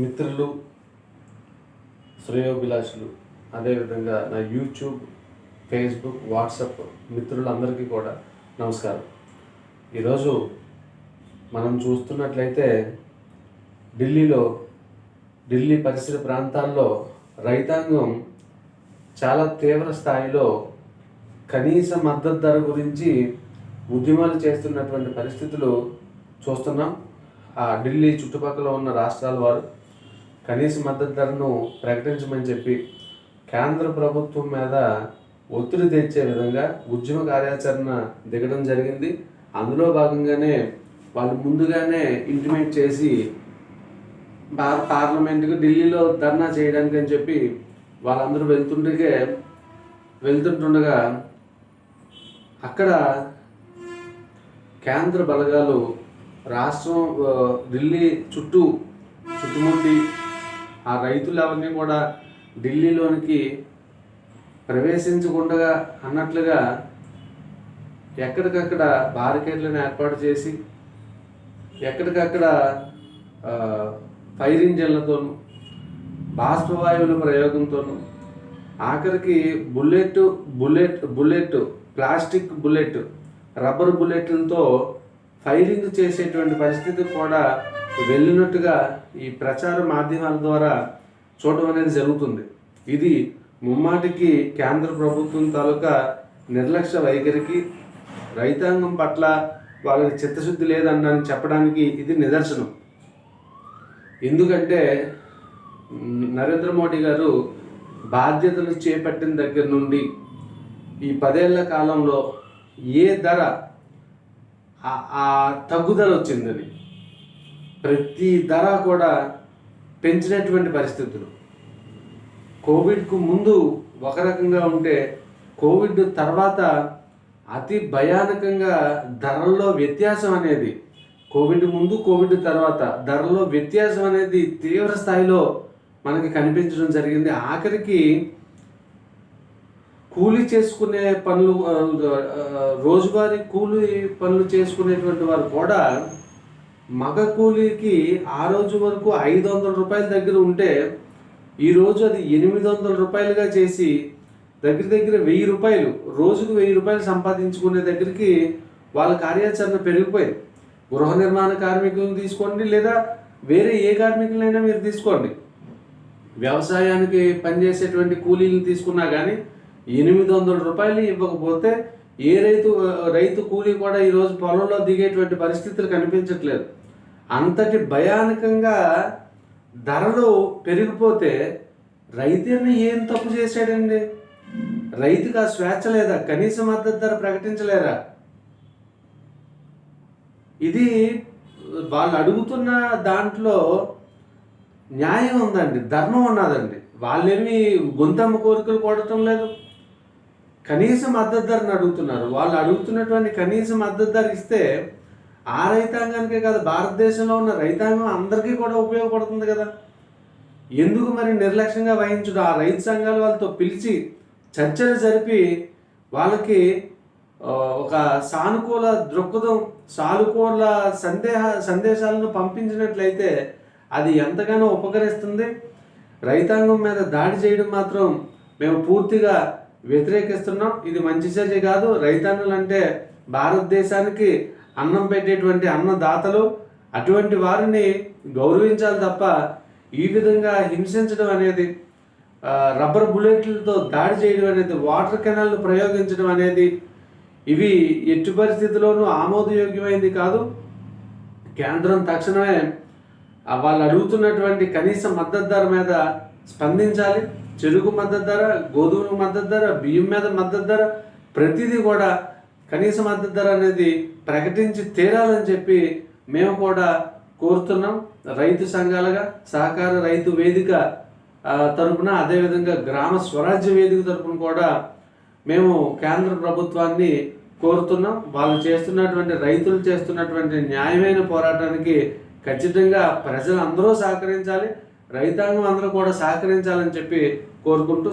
మిత్రులు శ్రేయోభిలాషులు అదేవిధంగా నా యూట్యూబ్ ఫేస్బుక్ వాట్సాప్ మిత్రులందరికీ కూడా నమస్కారం. ఈరోజు మనం చూస్తున్నట్లయితే ఢిల్లీలో ఢిల్లీ పరిసర ప్రాంతాల్లో రైతాంగం చాలా తీవ్ర స్థాయిలో కనీస మద్దతు ధర గురించి ఉద్యమాలు చేస్తున్నటువంటి పరిస్థితులు చూస్తున్నాం. ఆ ఢిల్లీ చుట్టుపక్కల ఉన్న రాష్ట్రాల వారు కనీస మద్దతు ధరను ప్రకటించమని చెప్పి కేంద్ర ప్రభుత్వం మీద ఒత్తిడి తెచ్చే విధంగా ఉద్యమ కార్యాచరణ దిగడం జరిగింది. అందులో భాగంగానే వాళ్ళు ముందుగానే ఇంటిమేట్ చేసి పార్ పార్లమెంట్కి ఢిల్లీలో ధర్నా చేయడానికి అని చెప్పి వాళ్ళందరూ వెళ్తుండగా వెళ్తుంటుండగా అక్కడ కేంద్ర బలగాలు రాష్ట్రం ఢిల్లీ చుట్టూ చుట్టుముట్టి ఆ రైతులు అవన్నీ కూడా ఢిల్లీలోనికి ప్రవేశించకుండా అన్నట్లుగా ఎక్కడికక్కడ బారికేడ్లను ఏర్పాటు చేసి ఎక్కడికక్కడ ఫైర్ ఇంజన్లతోనూ బాష్పవాయువుల ప్రయోగంతోనూ ఆఖరికి bullet bullet bullet plastic bullet rubber బుల్లెట్లతో firing చేసేటువంటి పరిస్థితి కూడా వెళ్ళినట్టుగా ఈ ప్రచార మాధ్యమాల ద్వారా చూడడం అనేది జరుగుతుంది. ఇది ముమ్మాటికి కేంద్ర ప్రభుత్వం తాలూకా నిర్లక్ష్య వైఖరికి రైతాంగం పట్ల వాళ్ళకి చిత్తశుద్ధి లేదన్నాను చెప్పడానికి ఇది నిదర్శనం. ఎందుకంటే నరేంద్ర మోడీ గారు బాధ్యతలు చేపట్టిన దగ్గర నుండి ఈ పదేళ్ళ కాలంలో ఏ ధర తగ్గుదల వచ్చిందని ప్రతి ధర కూడా పెంచినటువంటి పరిస్థితులు. కోవిడ్కు ముందు ఒక రకంగా ఉంటే కోవిడ్ తర్వాత అతి భయానకంగా ధరల్లో వ్యత్యాసం అనేది కోవిడ్ ముందు కోవిడ్ తర్వాత ధరల్లో వ్యత్యాసం అనేది తీవ్ర స్థాయిలో మనకి కనిపించడం జరిగింది. ఆఖరికి కూలి చేసుకునే పనులు రోజువారీ కూలి పనులు చేసుకునేటువంటి వారు కూడా మగ కూలీకి ఆ రోజు వరకు ఐదు వందల రూపాయల దగ్గర ఉంటే ఈరోజు అది ఎనిమిది వందల రూపాయలుగా చేసి దగ్గర దగ్గర వెయ్యి రూపాయలు రోజుకు వెయ్యి రూపాయలు సంపాదించుకునే దగ్గరికి వాళ్ళ కార్యాచరణ పెరిగిపోయింది. గృహ నిర్మాణ కార్మికులను తీసుకోండి లేదా వేరే ఏ కార్మికులైనా మీరు తీసుకోండి. వ్యవసాయానికి పనిచేసేటువంటి కూలీలను తీసుకున్నా కానీ ఎనిమిది వందల రూపాయలు ఇవ్వకపోతే ఏ రైతు రైతు కూలీ కూడా ఈరోజు పొలంలో దిగేటువంటి పరిస్థితులు కనిపించట్లేదు. అంతటి భయానకంగా ధరలు పెరిగిపోతే రైతుని ఏం తప్పు చేశాడండి? రైతుకు ఆ స్వేచ్ఛ లేదా? కనీస మద్దతు ధర ప్రకటించలేరా? ఇది వాళ్ళు అడుగుతున్న దాంట్లో న్యాయం ఉందండి ధర్మం ఉన్నదండి. వాళ్ళేమి గొంతమ్మ కోరికలు కొడటం లేదు. కనీస మద్దతు ధరను అడుగుతున్నారు. వాళ్ళు అడుగుతున్నటువంటి కనీస మద్దతు ధర ఇస్తే ఆ రైతాంగానికే కాదు భారతదేశంలో ఉన్న రైతాంగం అందరికీ కూడా ఉపయోగపడుతుంది కదా. ఎందుకు మరి నిర్లక్ష్యంగా వహించుడు? ఆ రైతు సంఘాలు వాళ్ళతో పిలిచి చర్చలు జరిపి వాళ్ళకి ఒక సానుకూల దృక్పథం సానుకూల సందేహ సందేశాలను పంపించినట్లయితే అది ఎంతగానో ఉపకరిస్తుంది. రైతాంగం మీద దాడి చేయడం మాత్రం మేము పూర్తిగా వ్యతిరేకిస్తున్నాం. ఇది మంచి చర్య కాదు. రైతన్నులు అంటే భారతదేశానికి అన్నం పెట్టేటువంటి అన్నదాతలు అటువంటి వారిని గౌరవించాలి తప్ప ఈ విధంగా హింసించడం అనేది రబ్బర్ బుల్లెట్లతో దాడి చేయడం అనేది వాటర్ కెనాల్ను ప్రయోగించడం అనేది ఇవి ఎట్టి పరిస్థితుల్లోనూ ఆమోదయోగ్యమైంది కాదు. కేంద్రం తక్షణమే వాళ్ళు అడుగుతున్నటువంటి కనీస మద్దతు ధర మీద స్పందించాలి. చెరుకు మద్దతు ధర గోధుమ మద్దతు ధర బియ్యం మీద మద్దతు ధర ప్రతిదీ కూడా కనీస మద్దతు ధర అనేది ప్రకటించి తీరాలని చెప్పి మేము కూడా కోరుతున్నాం. రైతు సంఘాలుగా సహకార రైతు వేదిక తరపున అదేవిధంగా గ్రామ స్వరాజ్య వేదిక తరపున కూడా మేము కేంద్ర ప్రభుత్వాన్ని కోరుతున్నాం. వాళ్ళు చేస్తున్నటువంటి రైతులు చేస్తున్నటువంటి న్యాయమైన పోరాటానికి ఖచ్చితంగా ప్రజలందరూ సహకరించాలి. రైతాంగం అందరూ కూడా సహకరించాలని చెప్పి కోరుకుంటూ